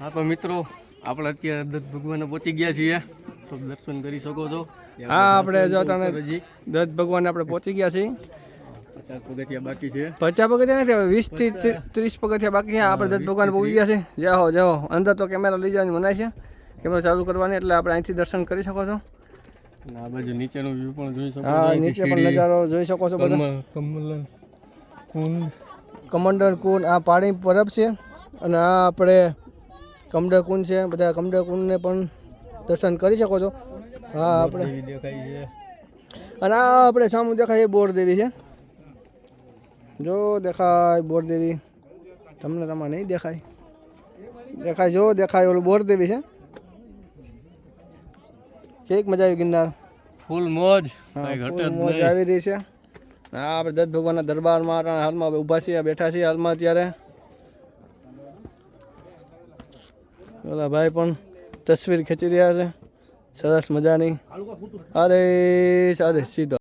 હા તો મિત્રો આપણે અત્યારે દત્ત ભગવાન પહોંચી ગયા છીએ. તો દર્શન કરી શકો છો. હા આપણે જો તમે દત્ત ભગવાન આપણે પહોંચી ગયા છીએ. પચાસ પગથિયા બાકી છે. પચાસ પગથિયા નથી હવે વીસથી ત્રીસ પગથિયા બાકી છે. આપણે દત્ત ભગવાન પહોંચી ગયા છે જાઓ જાઓ. અંદર તો કેમેરા લઈ જવાની મનાય છે. કેમેરા ચાલુ કરવાની એટલે આપણે અહીંથી દર્શન કરી શકો છો. આ બાજુ નીચેનો વ્યૂ પણ જોઈ શકો હા નીચે પણ નજારો જોઈ શકો છો બધા. કમલ કમલ કુંડ. કમંડર કુંડ આ પાણી પરબ છે. અને આ આપણે કમડર કુંડ છે બધા કમડર કુંડને પણ દર્શન કરી શકો છો. હા આપણે અને આ આપણે સામું દેખાય એ બોરદેવી છે. જો દેખાય બોરદેવી. તમને તમારે નહીં દેખાય. દેખાય જો દેખાય ઓલું બોરદેવી છે. કેક મજા. આવી ગિરનાર ફૂલ મોજ મોજ આવી રહી છે. હા આપણે દત્ત ભગવાનના દરબારમાં હાલમાં ઊભા છીએ બેઠા છીએ હાલમાં અત્યારે. ઓલા ભાઈ પણ તસવીર ખેંચી રહ્યા છે. સરસ મજાની. અરે સાદે સીધો.